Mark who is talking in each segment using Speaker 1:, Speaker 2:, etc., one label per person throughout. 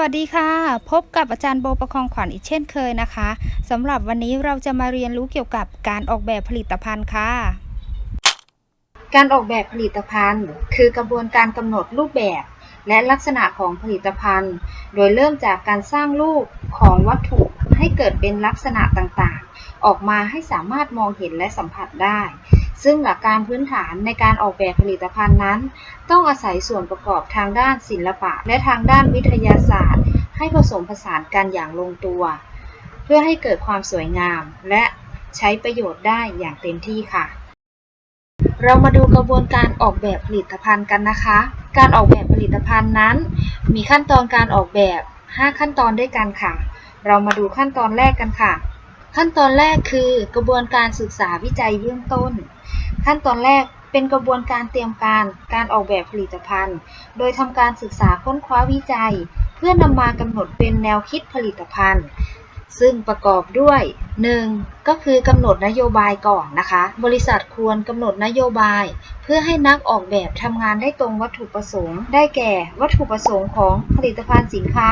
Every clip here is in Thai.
Speaker 1: วัสดีค่ะ พบกับอาจารย์โบประคองขวัญอีกเช่นเคยนะคะสำหรับวันนี้เราจะมาเรียนรู้เกี่ยวกับการออกแบบผลิตภัณฑ์ค่ะ
Speaker 2: การออกแบบผลิตภัณฑ์ คือกระบวนการกำหนดรูปแบบ และลักษณะของผลิตภัณฑ์ โดยเริ่มจากการสร้างรูปของวัตถุให้เกิดเป็นลักษณะต่างๆ ออกมาให้สามารถมองเห็นและสัมผัสได้ ซึ่งหลักการพื้นฐานในการออกแบบผลิตภัณฑ์นั้น ต้องอาศัยส่วนประกอบทางด้านศิลปะ และทางด้านวิทยาศาสตร์ ให้ผสมผสานกันอย่างลงตัว เพื่อให้เกิดความสวยงาม และใช้ประโยชน์ได้อย่างเต็มที่ค่ะ เรามาดูกระบวนการออกแบบผลิตภัณฑ์กันนะคะ การออกแบบผลิตภัณฑ์นั้น มีขั้นตอนการออกแบบ 5 ขั้นตอนด้วยกันค่ะ เรามาดูขั้นตอนแรกกันค่ะ ขั้นตอนแรกคือกระบวนการศึกษาวิจัยเบื้องต้น ขั้นตอนแรกเป็นกระบวนการเตรียมการการออกแบบผลิตภัณฑ์ โดยทำการศึกษาค้นคว้าวิจัย เพื่อนำมากำหนดเป็นแนวคิดผลิตภัณฑ์ ซึ่งประกอบด้วย 1. ก็คือกำหนดนโยบายก่อนนะคะ บริษัทควรกำหนดนโยบาย เพื่อให้นักออกแบบทำงานได้ตรงวัตถุประสงค์ ได้แก่ วัตถุประสงค์ของผลิตภัณฑ์สินค้า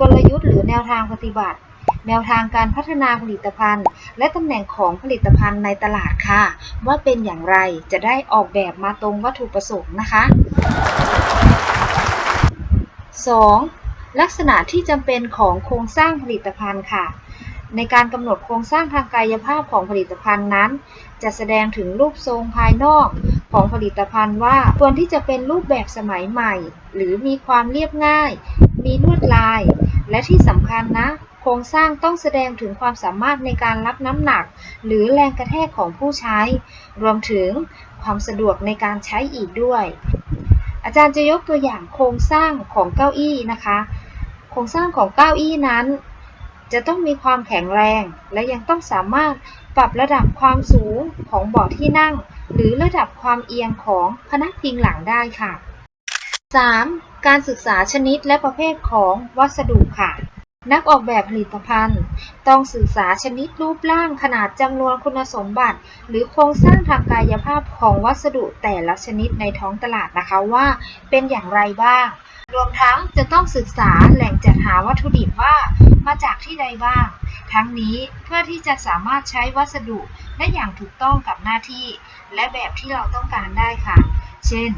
Speaker 2: กลยุทธ์หรือแนวทางปฏิบัติ แนวทางการพัฒนาผลิตภัณฑ์ และตำแหน่งของผลิตภัณฑ์ในตลาดค่ะ ว่าเป็นอย่างไรจะได้ออกแบบมาตรงวัตถุประสงค์นะคะ 2. ลักษณะที่จำเป็นของโครงสร้างผลิตภัณฑ์ค่ะ ในการกำหนดโครงสร้างทางกายภาพของผลิตภัณฑ์นั้น จะแสดงถึงรูปทรงภายนอกของผลิตภัณฑ์ว่าควรที่จะเป็นรูปแบบสมัยใหม่ หรือมีความเรียบง่าย มีลวดลาย และที่สำคัญนะ ครงสร้างต้องแสดงถึงความสามารถในการรับน้ำหนัก หรือแรงกระแทกของผู้ใช้ รวมถึงความสะดวกในการใช้อีกด้วย อาจารย์จะยกตัวอย่างโครงสร้างของเก้าอี้นะคะ โครงสร้างของเก้าอี้นั้น จะต้องมีความแข็งแรง และยังต้องสามารถปรับระดับความสูงของเบาะที่นั่ง หรือระดับความเอียงของพนักพิงหลังได้ค่ะ 3. การศึกษาชนิดและประเภทของวัสดุค่ะ นักออกแบบผลิตภัณฑ์ ต้องศึกษาชนิดรูปร่างขนาดจำนวนคุณสมบัติ หรือโครงสร้างทางกายภาพของวัสดุแต่ละชนิดในท้องตลาดนะคะว่าเป็นอย่างไรบ้าง รวมทั้งจะต้องศึกษาแหล่งจัดหาวัตถุดิบว่ามาจากที่ใดบ้าง ทั้งนี้เพื่อที่จะสามารถใช้วัสดุได้อย่างถูกต้องกับหน้าที่ และแบบที่เราต้องการได้ค่ะ เช่น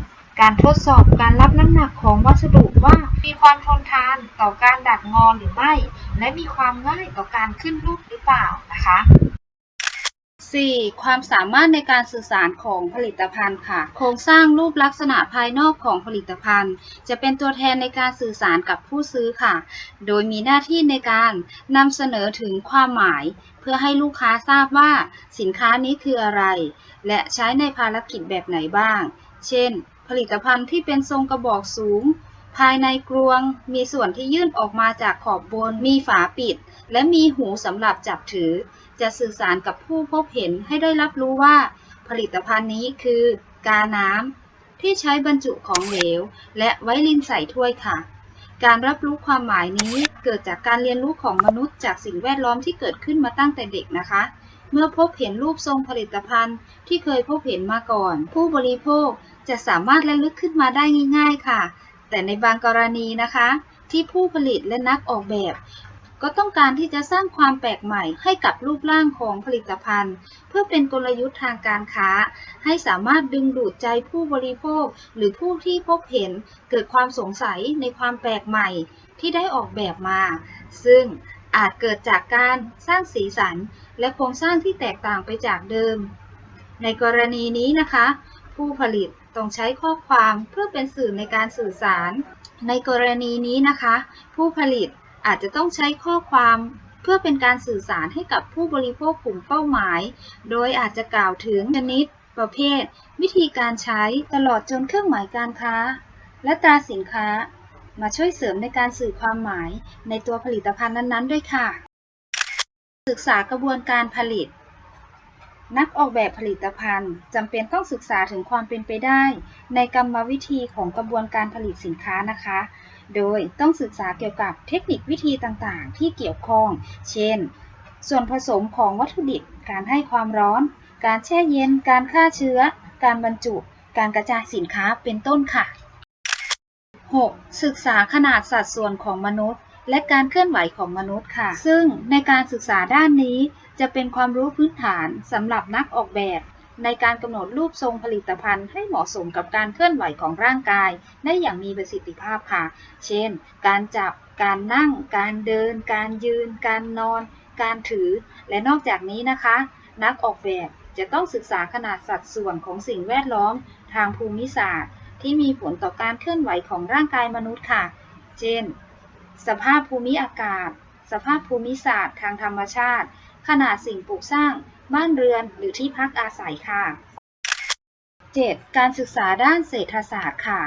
Speaker 2: การทดสอบการรับน้ำหนักของวัสดุว่ามีความทนทานต่อการดัดงอหรือไม่ และมีความง่ายต่อการขึ้นรูปหรือเปล่านะคะ 4. ความสามารถในการสื่อสารของผลิตภัณฑ์ค่ะ โครงสร้างรูปลักษณะภายนอกของผลิตภัณฑ์ จะเป็นตัวแทนในการสื่อสารกับผู้ซื้อค่ะ โดยมีหน้าที่ในการนำเสนอถึงความหมาย เพื่อให้ลูกค้าทราบว่าสินค้านี้คืออะไร และใช้ในภารกิจแบบไหนบ้าง เช่น ผลิตภัณฑ์ที่เป็นทรงกระบอกสูง ภายในกรวง มีส่วนที่ยื่นออกมาจากขอบบน มีฝาปิด และมีหูสำหรับจับถือ จะสื่อสารกับผู้พบเห็นให้ได้รับรู้ว่า ผลิตภัณฑ์นี้คือกาน้ำที่ใช้บรรจุของเหลว และไว้ลินใส่ถ้วยค่ะ การรับรู้ความหมายนี้เกิดจากการเรียนรู้ของมนุษย์จากสิ่งแวดล้อมที่เกิดขึ้นมาตั้งแต่เด็กนะคะเมื่อพบเห็นรูปทรงผลิตภัณฑ์ที่เคยพบเห็นมาก่อน ผู้บริโภค จะสามารถระลึกขึ้นมาได้ง่าย ๆ ค่ะ แต่ในบางกรณีนะคะ ที่ผู้ผลิตและนักออกแบบ ก็ต้องการที่จะสร้างความแปลกใหม่ให้กับรูปร่างของผลิตภัณฑ์ เพื่อเป็นกลยุทธ์ทางการค้า ให้สามารถดึงดูดใจผู้บริโภค หรือผู้ที่พบเห็นเกิดความสงสัยในความแปลกใหม่ที่ได้ออกแบบมา ซึ่งอาจเกิดจากการสร้างสีสัน และโครงสร้างที่แตกต่างไปจากเดิม ในกรณีนี้นะคะ ผู้ผลิต ต้องใช้ข้อความเพื่อเป็นสื่อในการสื่อสาร ในกรณีนี้นะคะ ผู้ผลิตอาจจะต้องใช้ข้อความเพื่อเป็นการสื่อสารให้กับผู้บริโภคกลุ่มเป้าหมาย โดยอาจจะกล่าวถึงชนิด ประเภท วิธีการใช้ตลอดจนเครื่องหมายการค้า และตราสินค้า มาช่วยเสริมในการสื่อความหมายในตัวผลิตภัณฑ์นั้นๆ ด้วยค่ะ ศึกษากระบวนการผลิต นักออกแบบผลิตภัณฑ์จำเป็นต้องศึกษาถึงความเป็นไปได้ ในกรรมวิธีของกระบวนการผลิตสินค้านะคะ โดยต้องศึกษาเกี่ยวกับเทคนิควิธีต่างๆ ที่เกี่ยวข้อง เช่น ส่วนผสมของวัตถุดิบ การให้ความร้อน การแช่เย็น การฆ่าเชื้อ การบรรจุ การกระจายสินค้าเป็นต้นค่ะ 6. ศึกษาขนาดสัดส่วนของมนุษย์ และการเคลื่อนไหวของมนุษย์ค่ะ ซึ่งในการศึกษาด้านนี้ จะเป็นความรู้พื้นฐานสำหรับนักออกแบบ ในการกำหนดรูปทรงผลิตภัณฑ์ให้เหมาะสมกับการเคลื่อนไหวของร่างกาย ได้อย่างมีประสิทธิภาพค่ะ เช่น การจับ การนั่ง การเดิน การยืน การนอน การถือ และนอกจากนี้นะคะ นักออกแบบจะต้องศึกษาขนาดสัดส่วนของสิ่งแวดล้อมทางภูมิศาสตร์ ที่มีผลต่อการเคลื่อนไหวของร่างกายมนุษย์ค่ะ เช่น สภาพภูมิอากาศ สภาพภูมิศาสตร์ทางธรรมชาติ ขนาดสิ่งปลูกสร้าง บ้านเรือนหรือที่พักอาศัยค่ะ 7. การศึกษาด้านเศรษฐศาสตร์ค่ะ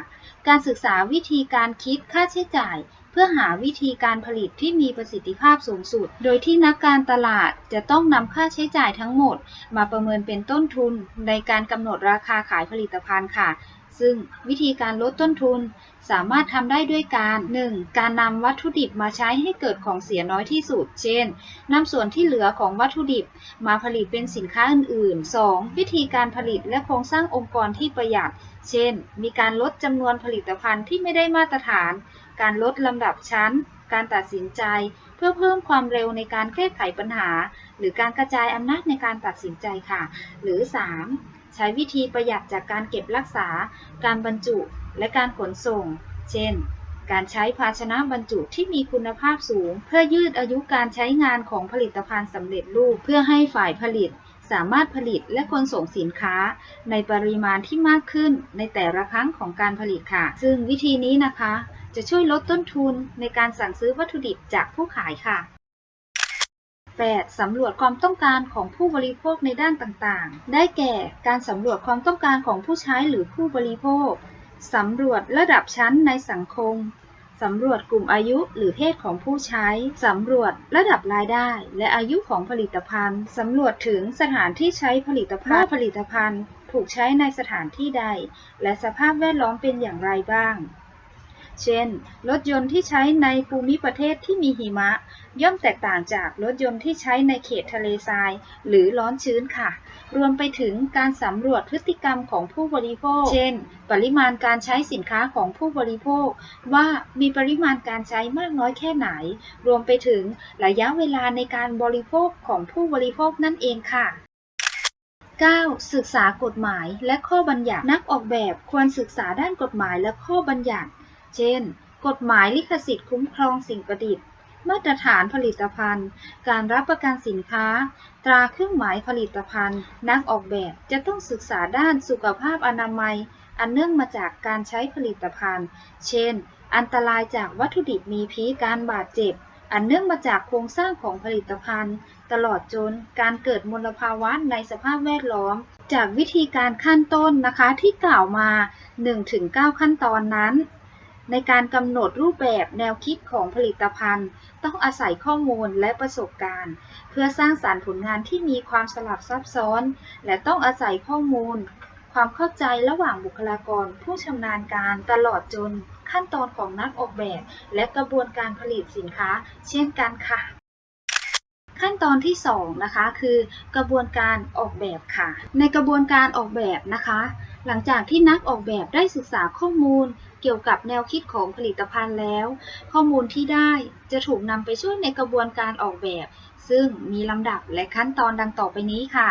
Speaker 2: การศึกษาวิธีการคิดค่าใช้จ่าย เพื่อหาวิธีการผลิตที่มีประสิทธิภาพสูงสุด โดยที่นักการตลาดจะต้องนำค่าใช้จ่ายทั้งหมด มาประเมินเป็นต้นทุนในการกำหนดราคาขายผลิตภัณฑ์ค่ะ ซึ่งวิธีการลดต้นทุนสามารถทำได้ด้วยการ 1. การนำวัตถุดิบมาใช้ให้เกิดของเสียน้อยที่สุด เช่นนำส่วนที่เหลือของวัตถุดิบมาผลิตเป็นสินค้าอื่นๆ 2. วิธีการผลิตและโครงสร้างองค์กรที่ประหยัด เช่น มีการลดจำนวนผลิตภัณฑ์ที่ไม่ได้มาตรฐาน การลดลำดับชั้น การตัดสินใจ เพื่อเพิ่มความเร็วในการแก้ไขปัญหา หรือการกระจายอำนาจในการตัดสินใจค่ะ หรือ 3. ใช้วิธีประหยัดจากการเก็บรักษา การบรรจุ และการขนส่ง เช่น การใช้ภาชนะบรรจุที่มีคุณภาพสูง เพื่อยืดอายุการใช้งานของผลิตภัณฑ์สำเร็จรูป เพื่อให้ฝ่ายผลิตสามารถผลิตและขนส่งสินค้า ในปริมาณที่มากขึ้นในแต่ละครั้งของการผลิตค่ะ ซึ่งวิธีนี้นะคะ จะช่วยลดต้นทุนในการสั่งซื้อวัตถุดิบจากผู้ขายค่ะ 8. สำรวจความต้องการของผู้บริโภคในด้านต่างๆ ได้แก่ การสำรวจความต้องการของผู้ใช้หรือผู้บริโภค สำรวจระดับชั้นในสังคม สำรวจกลุ่มอายุหรือเพศของผู้ใช้ สำรวจระดับรายได้ และอายุของผลิตภัณฑ์ สำรวจถึงสถานที่ใช้ผลิตภัณฑ์ผลิตภัณฑ์ ถูกใช้ในสถานที่ใด และสภาพแวดล้อมเป็นอย่างไรบ้าง เช่น รถยนต์ที่ใช้ในภูมิประเทศที่มีหิมะ ย่อมแตกต่างจากรถยนต์ที่ใช้ในเขตทะเลทราย หรือร้อนชื้นค่ะ รวมไปถึงการสำรวจพฤติกรรมของผู้บริโภค เช่น ปริมาณการใช้สินค้าของผู้บริโภค ว่ามีปริมาณการใช้มากน้อยแค่ไหน รวมไปถึงระยะเวลาในการบริโภคของผู้บริโภคนั่นเองค่ะ 9. ศึกษากฎหมายและข้อบัญญัตินักออกแบบควรศึกษาด้านกฎหมายและข้อบัญญัติ เช่น กฎหมายลิขสิทธิ์คุ้มครองสิ่งประดิษฐ์ มาตรฐานผลิตภัณฑ์ การรับประกันสินค้า ตราเครื่องหมายผลิตภัณฑ์ นักออกแบบจะต้องศึกษาด้านสุขภาพอนามัย อันเนื่องมาจากการใช้ผลิตภัณฑ์ เช่น อันตรายจากวัตถุดิบมีพิษการบาดเจ็บ อันเนื่องมาจากโครงสร้างของผลิตภัณฑ์ ตลอดจนการเกิดมลภาวะในสภาพแวดล้อมจากวิธีการขั้นต้นนะคะที่กล่าวมา 1-9 ขั้นตอนนั้น ในการกำหนดรูปแบบแนวคิดของผลิตภัณฑ์ ต้องอาศัยข้อมูลและประสบการณ์ เพื่อสร้างสารรค์ผลงานที่มีความสลับซับซ้อน และต้องอาศัยข้อมูล ความเข้าใจระหว่างบุคลากร ผู้ชำนาญการตลอดจน ขั้นตอนของนักออกแบบ และกระบวนการผลิตสินค้า เช่นกันค่ะ ขั้นตอนที่2นะคะคือกระบวนการออกแบบค่ะ ในกระบวนการออกแบบนะคะ หลังจากที่นักออกแบบได้ศึกษาข้อมูล เกี่ยวกับแนวคิดของผลิตภัณฑ์แล้ว ข้อมูลที่ได้จะถูกนำไปช่วยในกระบวนการออกแบบ ซึ่งมีลำดับและขั้นตอนดังต่อไปนี้ค่ะ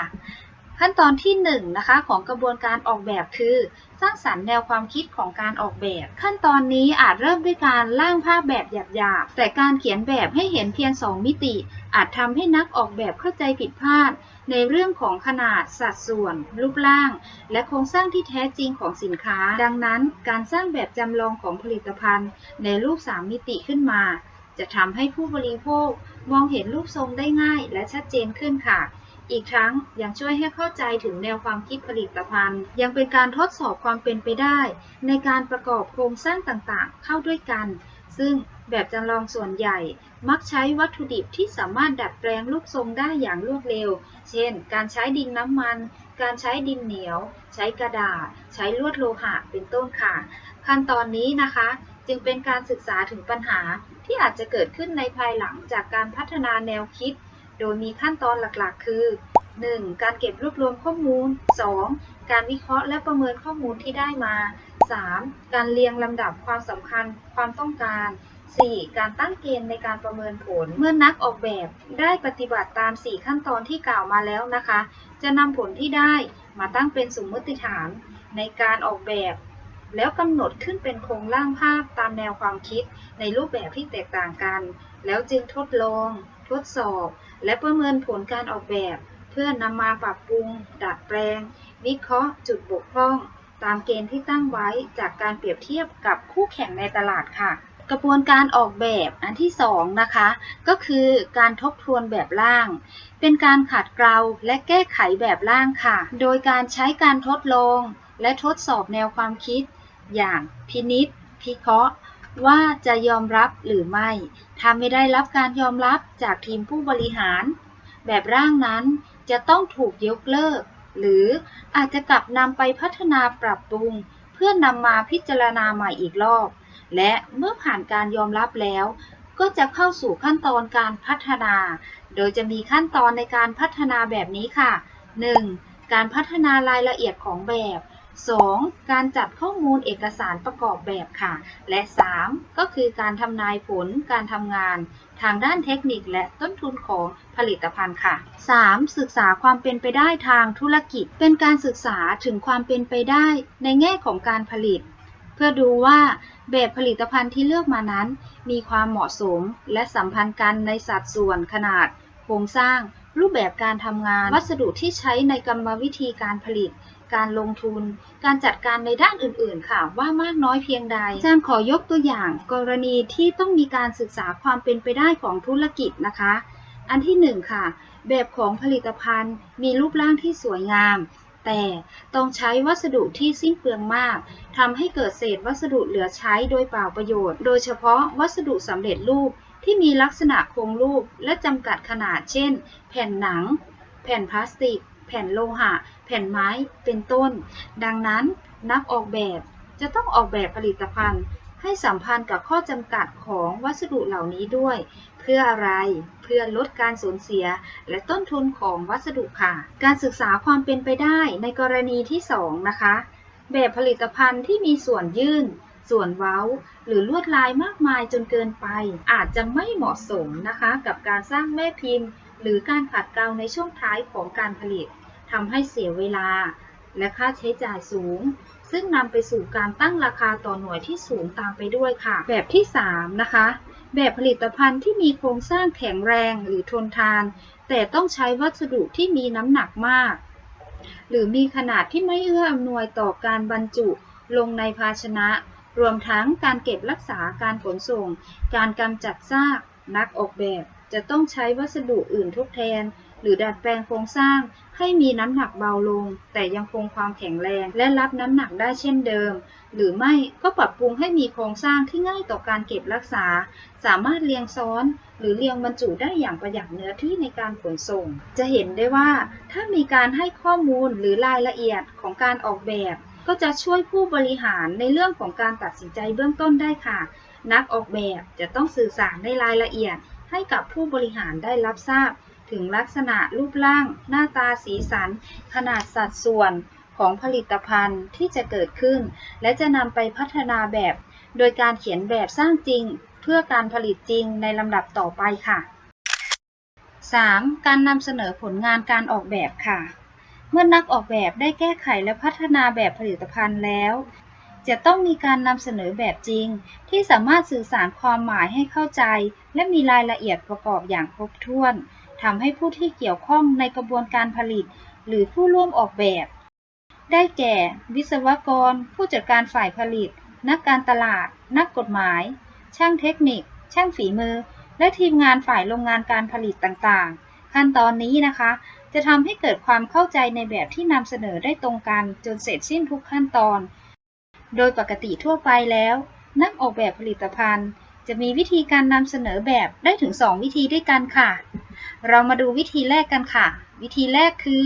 Speaker 2: ขั้นตอนที่1นงนะคะของกระบวนการออกแบบคือ สร้างสรรค์แนวความคิดของการออกแบบ ขั้นตอนนี้อาจเริ่มด้วยการร่างภาพแบบหยาบๆแต่การเขียนแบบให้เห็นเพียง 2 มิติ อาจทำให้นักออกแบบเข้าใจผิดพลาด ในเรื่องของขนาดสัดส่วน รูปร่าง และโครงสร้างที่แท้จริงของสินค้า ดังนั้น การสร้างแบบจำลองของผลิตภัณฑ์ ในรูป 3 มิติขึ้นมา จะทำให้ผู้บริโภคมองเห็นรูปทรงได้ง่ายและชัดเจนขึ้นค่ะ อีกครั้งยังช่วยให้เข้าใจถึงแนวความคิดผลิตภัณฑ์ ยังเป็นการทดสอบความเป็นไปได้ ในการประกอบโครงสร้างต่างๆ เข้าด้วยกัน ซึ่งแบบจำลองส่วนใหญ่ มักใช้วัตถุดิบที่สามารถดัดแปลงรูปทรงได้อย่างรวดเร็ว เช่น การใช้ดินน้ำมัน การใช้ดินเหนียว ใช้กระดาษ ใช้ลวดโลหะ เป็นต้นค่ะ ขั้นตอนนี้นะคะ จึงเป็นการศึกษาถึงปัญหาที่อาจจะเกิดขึ้นในภายหลังจากการพัฒนาแนวคิด โดยมีขั้นตอนหลักๆ คือ 1. การเก็บรวบรวมข้อมูล 2. การวิเคราะห์และประเมินข้อมูลที่ได้มา 3. การเรียงลำดับความสำคัญความต้องการ 4. การตั้งเกณฑ์ในการประเมินผล เมื่อนักออกแบบได้ปฏิบัติตาม 4 ขั้นตอนที่กล่าวมาแล้วนะคะ จะนำผลที่ได้มาตั้งเป็นสมมติฐานในการออกแบบ แล้วกำหนดขึ้นเป็นโครงร่างภาพตามแนวความคิดในรูปแบบที่แตกต่างกัน แล้วจึงทดลอง ทดสอบ และประเมินผลการออกแบบ เพื่อนำมาปรับปรุง ดัดแปลง วิเคราะห์ จุดบกพร่อง ตามเกณฑ์ที่ตั้งไว้จากการเปรียบเทียบกับคู่แข่งในตลาดค่ะกระบวนการออกแบบอันที่สองนะคะ ก็คือการทบทวนแบบร่าง เป็นการขัดเกลาและแก้ไขแบบร่างค่ะ โดยการใช้การทดลอง และทดสอบแนวความคิด อย่างพินิษพิเคราะห์ ว่าจะยอมรับหรือไม่ ถ้าไม่ได้รับการยอมรับจากทีมผู้บริหาร แบบร่างนั้นจะต้องถูกยกเลิก หรืออาจจะกลับนำไปพัฒนาปรับปรุง เพื่อนำมาพิจารณาใหม่อีกรอบ และเมื่อผ่านการยอมรับแล้ว ก็จะเข้าสู่ขั้นตอนการพัฒนา โดยจะมีขั้นตอนในการพัฒนาแบบนี้ค่ะ 1. การพัฒนารายละเอียดของแบบ 2. การจัดข้อมูลเอกสารประกอบแบบค่ะ และ 3. ก็คือการทำนายผลการทำงาน ทางด้านเทคนิคและต้นทุนของผลิตภัณฑ์ค่ะ 3. ศึกษาความเป็นไปได้ทางธุรกิจ เป็นการศึกษาถึงความเป็นไปได้ในแง่ของการผลิต เพื่อดูว่าแบบผลิตภัณฑ์ที่เลือกมานั้น มีความเหมาะสมและสัมพันธ์กันในสัดส่วนขนาด โครงสร้าง รูปแบบการทำงาน วัสดุที่ใช้ในกรรมวิธีการผลิต การลงทุน การจัดการในด้านอื่นๆ ค่ะว่ามากน้อยเพียงใดอาจารย์ขอยกตัวอย่าง กรณีที่ต้องมีการศึกษาความเป็นไปได้ของธุรกิจนะคะ อันที่หนึ่งค่ะ แบบของผลิตภัณฑ์ มีรูปร่างที่สวยงาม แต่ต้องใช้วัสดุที่สิ้นเปลืองมากทำให้เกิดเศษวัสดุเหลือใช้โดยเปล่าประโยชน์ โดยเฉพาะวัสดุสำเร็จรูปที่มีลักษณะโครงรูปและจำกัดขนาดเช่น แผ่นหนัง แผ่นพลาสติก แผ่นโลหะ แผ่นไม้เป็นต้น ดังนั้นนักออกแบบจะต้องออกแบบผลิตภัณฑ์ ให้สัมพันธ์กับข้อจำกัดของวัสดุเหล่านี้ด้วย เพื่ออะไรเพื่อลดการสูญเสีย และต้นทุนของวัสดุค่ะ การศึกษาความเป็นไปได้ในกรณีที่ 2 นะคะ แบบผลิตภัณฑ์ที่มีส่วนยื่นส่วนเว้า หรือลวดลายมากมายจนเกินไป อาจจะไม่เหมาะสมนะคะ กับการสร้างแม่พิมพ์ หรือการขัดเกลาในช่วงท้ายของการผลิต ทำให้เสียเวลา และค่าใช้จ่ายสูง ซึ่งนำไปสู่การตั้งราคาต่อหน่วยที่สูงตามไปด้วยค่ะ แบบที่ 3 นะคะ แบบผลิตภัณฑ์ที่มีโครงสร้างแข็งแรงหรือทนทาน แต่ต้องใช้วัสดุที่มีน้ำหนักมาก หรือมีขนาดที่ไม่เอื้ออำนวยต่อการบรรจุลงในภาชนะ รวมทั้งการเก็บรักษาการขนส่ง การกำจัดซาก นักออกแบบจะต้องใช้วัสดุอื่นทดแทน หรือดัดแปลงโครงสร้าง ให้มีน้ำหนักเบาลง แต่ยังคงความแข็งแรง และรับน้ำหนักได้เช่นเดิม หรือไม่ก็ปรับปรุงให้มีโครงสร้างที่ง่ายต่อการเก็บรักษา สามารถเรียงซ้อน หรือเรียงบรรจุได้อย่างประหยัดเนื้อที่ในการขนส่ง จะเห็นได้ว่า ถ้ามีการให้ข้อมูลหรือรายละเอียดของการออกแบบ ก็จะช่วยผู้บริหารในเรื่องของการตัดสินใจเบื้องต้นได้ค่ะ นักออกแบบจะต้องสื่อสารในรายละเอียดให้กับผู้บริหารได้รับทราบ ถึงลักษณะรูปร่าง หน้าตาสีสัน ขนาดสัดส่วนของผลิตภัณฑ์ที่จะเกิดขึ้น และจะนำไปพัฒนาแบบ โดยการเขียนแบบสร้างจริง เพื่อการผลิตจริงในลำดับต่อไปค่ะ 3. การนำเสนอผลงานการออกแบบค่ะ เมื่อนักออกแบบได้แก้ไขและพัฒนาแบบผลิตภัณฑ์แล้ว จะต้องมีการนำเสนอแบบจริง ที่สามารถสื่อสารความหมายให้เข้าใจ และมีรายละเอียดประกอบอย่างครบถ้วน ทำให้ผู้ที่เกี่ยวข้องในกระบวนการผลิต หรือผู้ร่วมออกแบบ ได้แก่ วิศวกร ผู้จัดการฝ่ายผลิต นักการตลาด นักกฎหมาย ช่างเทคนิค ช่างฝีมือ และทีมงานฝ่ายโรงงานการผลิตต่างๆ ขั้นตอนนี้นะคะ จะทำให้เกิดความเข้าใจในแบบที่นำเสนอได้ตรงกันจนเสร็จสิ้นทุกขั้นตอน โดยปกติทั่วไปแล้วนักออกแบบผลิตภัณฑ์ จะมีวิธีการนำเสนอแบบได้ถึง 2 วิธีด้วยกันค่ะ เรามาดูวิธีแรกกันค่ะ วิธีแรกคือ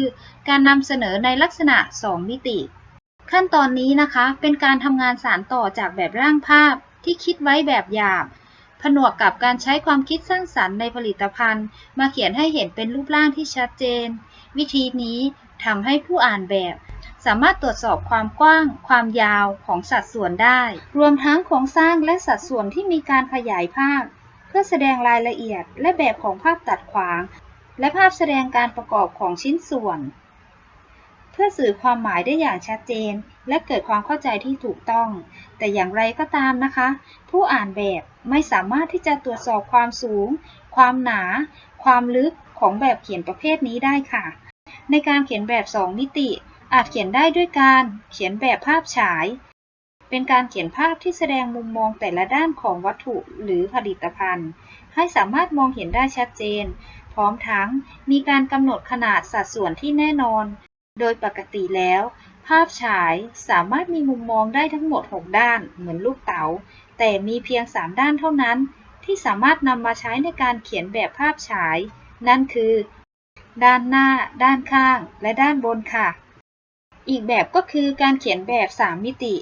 Speaker 2: การนำเสนอในลักษณะ 2 มิติ ขั้นตอนนี้นะคะเป็นการทำงานสารต่อจากแบบร่างภาพที่คิดไว้แบบหยาบ ผนวกกับการใช้ความคิดสร้างสรรค์ในผลิตภัณฑ์ มาเขียนให้เห็นเป็นรูปร่างที่ชัดเจน วิธีนี้ทำให้ผู้อ่านแบบ สามารถตรวจสอบความกว้าง ความยาวของสัดส่วนได้ รวมทั้งโครงสร้างและสัดส่วนที่มีการขยายภาพ พื่อแสดงรายละเอียดและแบบของภาพตัดขวาง และภาพแสดงการประกอบของชิ้นส่วน เพื่อสื่อความหมายได้อย่างชัดเจน และเกิดความเข้าใจที่ถูกต้อง แต่อย่างไรก็ตามนะคะ ผู้อ่านแบบไม่สามารถที่จะตรวจสอบความสูง ความหนา ความลึกของแบบเขียนประเภทนี้ได้ค่ะ ในการเขียนแบบ 2 มิติ อาจเขียนได้ด้วยการเขียนแบบภาพฉาย เป็นการเขียนภาพที่แสดงมุมมองแต่ละด้านของวัตถุหรือผลิตภัณฑ์ ให้สามารถมองเห็นได้ชัดเจน พร้อมทั้งมีการกำหนดขนาดสัดส่วนที่แน่นอน โดยปกติแล้ว ภาพฉายสามารถมีมุมมองได้ทั้งหมด 6 ด้านเหมือนลูกเต๋า แต่มีเพียง 3 ด้านเท่านั้น ที่สามารถนำมาใช้ในการเขียนแบบภาพฉาย นั่นคือ ด้านหน้า ด้านข้าง และด้านบนค่ะ อีกแบบก็คือการเขียนแบบ 3 มิติ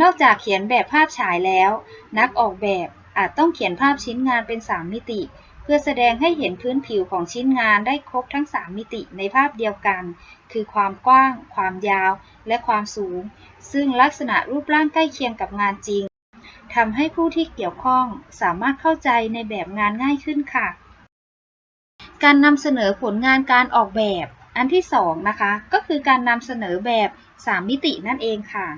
Speaker 2: นอกจากเขียนแบบภาพฉายแล้ว นักออกแบบอาจต้องเขียนภาพชิ้นงานเป็น 3 มิติ เพื่อแสดงให้เห็นพื้นผิวของชิ้นงานได้ครบทั้ง 3 มิติในภาพเดียวกัน คือความกว้าง ความยาว และความสูง ซึ่งลักษณะรูปร่างใกล้เคียงกับงานจริงทำให้ผู้ที่เกี่ยวข้องสามารถเข้าใจในแบบงานง่ายขึ้นค่ะ การนำเสนอผลงานการออกแบบ อันที่สองนะคะ ก็คือการนำเสนอแบบ 3 มิตินั่นเองค่ะ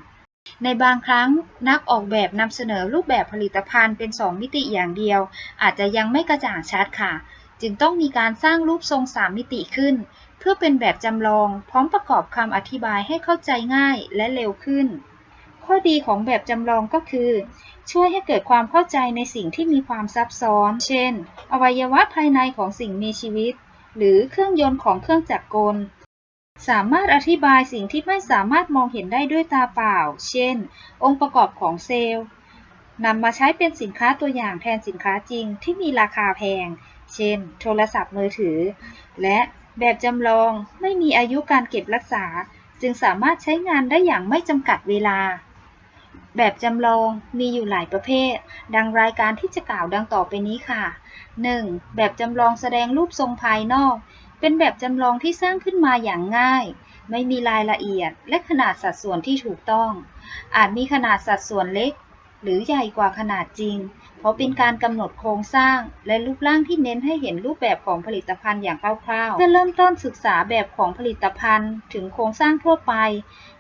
Speaker 2: ในบางครั้งนักออกแบบนำเสนอรูปแบบผลิตภัณฑ์เป็น 2 มิติอย่างเดียว อาจจะยังไม่กระจ่างชัดค่ะ จึงต้องมีการสร้างรูปทรง 3 มิติขึ้น เพื่อเป็นแบบจำลอง พร้อมประกอบคำอธิบายให้เข้าใจง่ายและเร็วขึ้น ข้อดีของแบบจำลองก็คือ ช่วยให้เกิดความเข้าใจในสิ่งที่มีความซับซ้อน เช่น อวัยวะภายในของสิ่งมีชีวิต หรือเครื่องยนต์ของเครื่องจักรกล สามารถอธิบายสิ่งที่ไม่สามารถมองเห็นได้ด้วยตาเปล่า เช่น องค์ประกอบของเซลล์นำมาใช้เป็นสินค้าตัวอย่างแทนสินค้าจริงที่มีราคาแพง เช่น โทรศัพท์มือถือ และแบบจำลองไม่มีอายุการเก็บรักษา จึงสามารถใช้งานได้อย่างไม่จำกัดเวลา แบบจำลองมีอยู่หลายประเภท ดังรายการที่จะกล่าวดังต่อไปนี้ค่ะ 1. แบบจำลองแสดงรูปทรงภายนอก เป็นแบบจำลองที่สร้างขึ้นมาอย่างง่าย ไม่มีรายละเอียดและขนาดสัดส่วนที่ถูกต้อง อาจมีขนาดสัดส่วนเล็ก หรือใหญ่กว่าขนาดจริง เพราะเป็นการกำหนดโครงสร้าง และรูปร่างที่เน้นให้เห็นรูปแบบของผลิตภัณฑ์อย่างคร่าวๆเพื่อเริ่มต้นศึกษาแบบของผลิตภัณฑ์ ถึงโครงสร้างทั่วไป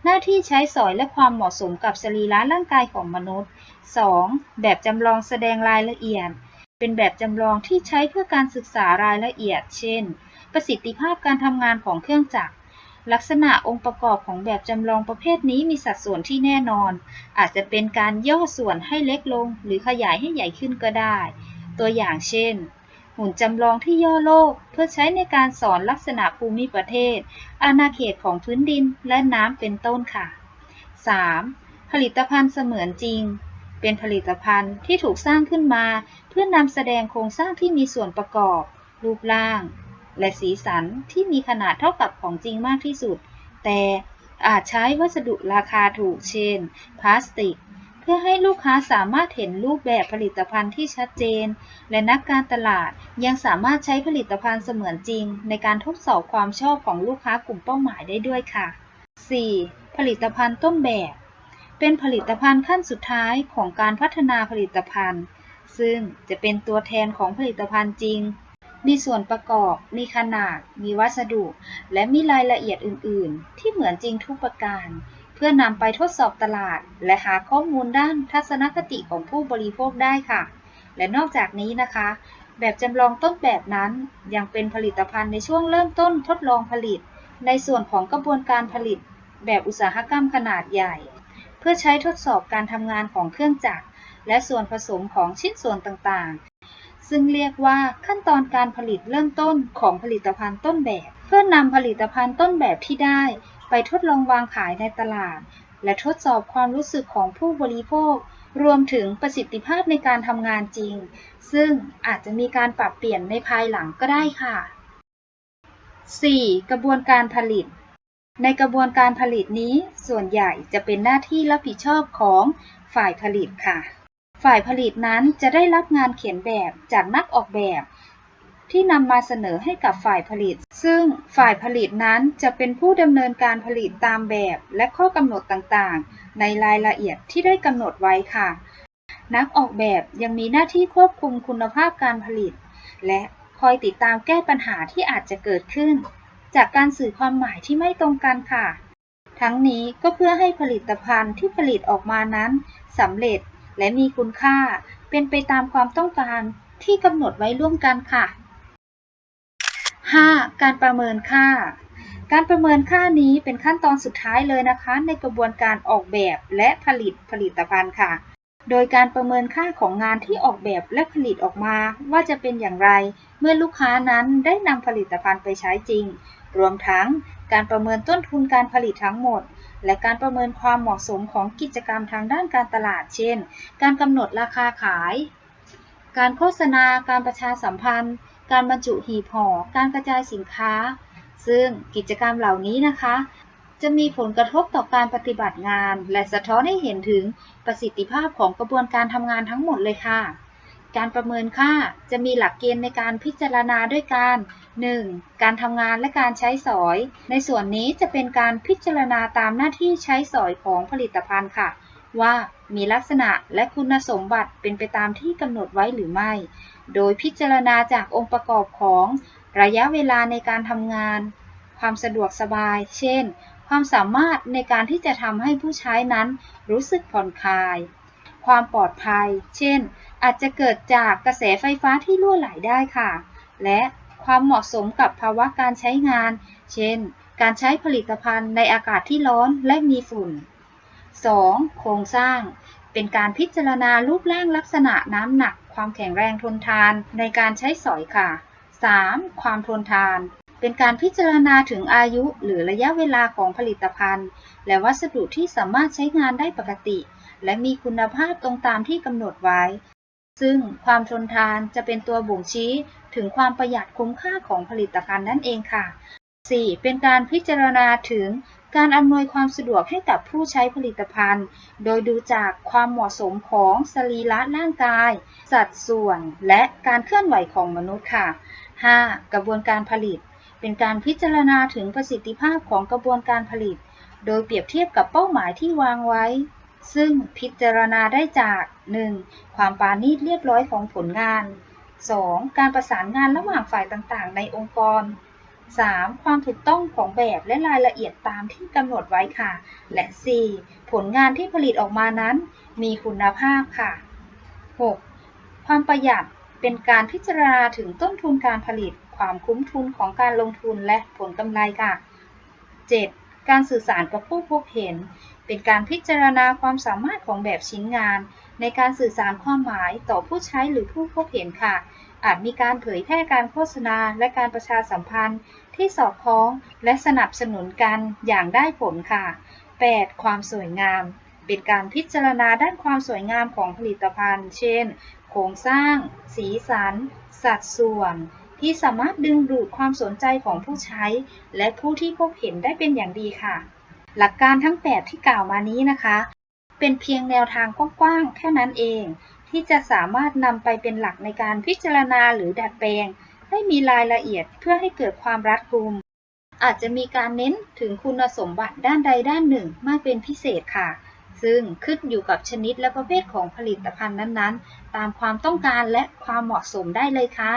Speaker 2: หน้าที่ใช้สอยและความเหมาะสมกับสรีระร่างกายของมนุษย์ 2. แบบจำลองแสดงรายละเอียด เป็นแบบจำลองที่ใช้เพื่อการศึกษารายละเอียด เช่น ประสิทธิภาพการทำงานของเครื่องจักร ลักษณะองค์ประกอบของแบบจำลองประเภทนี้มีสัดส่วนที่แน่นอน อาจจะเป็นการย่อส่วนให้เล็กลง หรือขยายให้ใหญ่ขึ้นก็ได้ ตัวอย่างเช่น หุ่นจำลองที่ย่อโลก เพื่อใช้ในการสอนลักษณะภูมิประเทศ อาณาเขตของพื้นดินและน้ำเป็นต้นค่ะ 3. ผลิตภัณฑ์เสมือนจริงเป็นผลิตภัณฑ์ที่ถูกสร้างขึ้นมา เพื่อนำแสดงโครงสร้างที่มีส่วนประกอบ รูปร่าง และสีสันที่มีขนาดเท่ากับของจริงมากที่สุด แต่อาจใช้วัสดุราคาถูกเช่นพลาสติก เพื่อให้ลูกค้าสามารถเห็นรูปแบบผลิตภัณฑ์ที่ชัดเจน และนักการตลาดยังสามารถใช้ผลิตภัณฑ์เสมือนจริง ในการทดสอบความชอบของลูกค้ากลุ่มเป้าหมายได้ด้วยค่ะ 4. ผลิตภัณฑ์ต้นแบบ เป็นผลิตภัณฑ์ขั้นสุดท้ายของการพัฒนาผลิตภัณฑ์ ซึ่งจะเป็นตัวแทนของผลิตภัณฑ์จริง มีส่วนประกอบ มีขนาด มีวัสดุ และมีรายละเอียดอื่น ๆ ที่เหมือนจริงทุกประการ เพื่อนำไปทดสอบตลาด และหาข้อมูลด้านทัศนคติของผู้บริโภคได้ค่ะ และนอกจากนี้นะคะ แบบจำลองต้นแบบนั้นยังเป็นผลิตภัณฑ์ในช่วงเริ่มต้นทดลองผลิต ในส่วนของกระบวนการผลิต แบบอุตสาหกรรมขนาดใหญ่ เพื่อใช้ทดสอบการทำงานของเครื่องจักรและส่วนผสมของชิ้นส่วนต่างๆ ซึ่งเรียกว่าขั้นตอนการผลิตเริ่มต้นของผลิตภัณฑ์ต้นแบบ เพื่อนำผลิตภัณฑ์ต้นแบบที่ได้ ไปทดลองวางขายในตลาด และทดสอบความรู้สึกของผู้บริโภค รวมถึงประสิทธิภาพในการทำงานจริง ซึ่งอาจจะมีการปรับเปลี่ยนในภายหลังก็ได้ค่ะ 4. กระบวนการผลิต ในกระบวนการผลิตนี้ส่วนใหญ่จะเป็นหน้าที่รับผิดชอบของฝ่ายผลิตค่ะ ฝ่ายผลิตนั้นจะได้รับงานเขียนแบบจากนักออกแบบ
Speaker 1: ที่นำมาเสนอให้กับฝ่ายผลิต ซึ่งฝ่ายผลิตนั้นจะเป็นผู้ดำเนินการผลิตตามแบบและข้อกำหนดต่างๆ ในรายละเอียดที่ได้กำหนดไว้ค่ะ นักออกแบบยังมีหน้าที่ควบคุมคุณภาพการผลิต และคอยติดตามแก้ปัญหาที่อาจจะเกิดขึ้น จากการสื่อความหมายที่ไม่ตรงกันค่ะ ทั้งนี้ก็เพื่อให้ผลิตภัณฑ์ที่ผลิตออกมานั้นสำเร็จ และมีคุณค่า เป็นไปตามความต้องการที่กำหนดไว้ร่วมกันค่ะ 5. การประเมินค่า การประเมินค่านี้เป็นขั้นตอนสุดท้ายเลยนะคะ ในกระบวนการออกแบบและผลิตผลิตภัณฑ์ค่ะ โดยการประเมินค่าของงานที่ออกแบบและผลิตออกมา ว่าจะเป็นอย่างไร เมื่อลูกค้านั้นได้นำผลิตภัณฑ์ไปใช้จริง รวมทั้งการประเมินต้นทุนการผลิตทั้งหมด และการประเมินความเหมาะสมของกิจกรรมทางด้านการตลาด เช่น การกำหนดราคาขาย การโฆษณา การประชาสัมพันธ์ การบรรจุหีบห่อ การกระจายสินค้า ซึ่งกิจกรรมเหล่านี้นะคะ จะมีผลกระทบต่อการปฏิบัติงาน และสะท้อนให้เห็นถึงประสิทธิภาพของกระบวนการทำงานทั้งหมดเลยค่ะ การประเมินค่าจะมีหลักเกณฑ์ในการพิจารณาด้วยการ 1. การทำงานและการใช้สอย ในส่วนนี้จะเป็นการพิจารณาตามหน้าที่ใช้สอยของผลิตภัณฑ์ค่ะ ว่ามีลักษณะและคุณสมบัติเป็นไปตามที่กำหนดไว้หรือไม่ โดยพิจารณาจากองค์ประกอบของระยะเวลาในการทำงาน ความสะดวกสบาย เช่น ความสามารถในการที่จะทำให้ผู้ใช้นั้นรู้สึกผ่อนคลาย ความปลอดภัย เช่น อาจจะเกิดจากกระแสไฟฟ้าที่รั่วไหลได้ค่ะ และความเหมาะสมกับภาวะการใช้งาน เช่น การใช้ผลิตภัณฑ์ในอากาศที่ร้อนและมีฝุ่น 2. โครงสร้าง เป็นการพิจารณารูปร่างลักษณะน้ำหนัก ความแข็งแรงทนทานในการใช้สอยค่ะ 3. ความทนทาน เป็นการพิจารณาถึงอายุหรือระยะเวลาของผลิตภัณฑ์ และวัสดุที่สามารถใช้งานได้ปกติ และมีคุณภาพตรงตามที่กำหนดไว้ ซึ่งความทนทานจะเป็นตัวบ่งชี้ถึงความประหยัดคุ้มค่าของผลิตภัณฑ์นั่นเองค่ะ 4. เป็นการพิจารณาถึงการอำนวยความสะดวกให้กับผู้ใช้ผลิตภัณฑ์ โดยดูจากความเหมาะสมของสรีระร่างกาย สัดส่วน และการเคลื่อนไหวของมนุษย์ค่ะ 5. กระบวนการผลิต เป็นการพิจารณาถึงประสิทธิภาพของกระบวนการผลิต โดยเปรียบเทียบกับเป้าหมายที่วางไว้ ซึ่งพิจารณาได้จาก 1. ความปาณีตเรียบร้อยของผลงาน 2. การประสานงานระหว่างฝ่ายต่างๆ ในองค์กร 3. ความถูกต้องของแบบและรายละเอียดตามที่กำหนดไว้ค่ะ และ 4. ผลงานที่ผลิตออกมานั้น มีคุณภาพค่ะ 6. ความประหยัดเป็นการพิจารณาถึงต้นทุนการผลิต ความคุ้มทุนของการลงทุนและผลกำไรค่ะ 7. การสื่อสารกับผู้พบเห็น เป็นการพิจารณาความสามารถของแบบชิ้นงาน ในการสื่อสารความหมายต่อผู้ใช้หรือผู้พบเห็นค่ะ อาจมีการเผยแพร่การโฆษณาและการประชาสัมพันธ์ ที่สอดคล้องและสนับสนุนกันอย่างได้ผลค่ะ 8. ความสวยงาม เป็นการพิจารณาด้านความสวยงามของผลิตภัณฑ์ เช่น โครงสร้าง สีสัน สัดส่วนที่สามารถดึงดูดความสนใจของผู้ใช้ และผู้ที่พบเห็นได้เป็นอย่างดีค่ะ หลักการทั้ง 8 ที่กล่าวมานี้นะคะ เป็นเพียงแนวทางกว้างๆแค่นั้นเอง ที่จะสามารถนำไปเป็นหลักในการพิจารณาหรือดัดแปลง ให้มีรายละเอียดเพื่อให้เกิดความรัดกุม อาจจะมีการเน้นถึงคุณสมบัติด้านใดด้านหนึ่งมากเป็นพิเศษค่ะ ซึ่งขึ้นอยู่กับชนิดและประเภทของผลิตภัณฑ์นั้นๆ ตามความต้องการและความเหมาะสมได้เลยค่ะ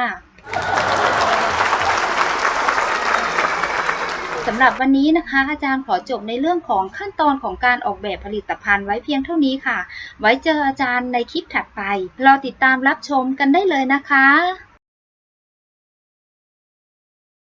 Speaker 1: สำหรับวันนี้นะคะ อาจารย์ขอจบในเรื่องของขั้นตอนของการออกแบบผลิตภัณฑ์ไว้เพียงเท่านี้ค่ะ ไว้เจออาจารย์ในคลิปถัดไป รอติดตามรับชมกันได้เลยนะคะ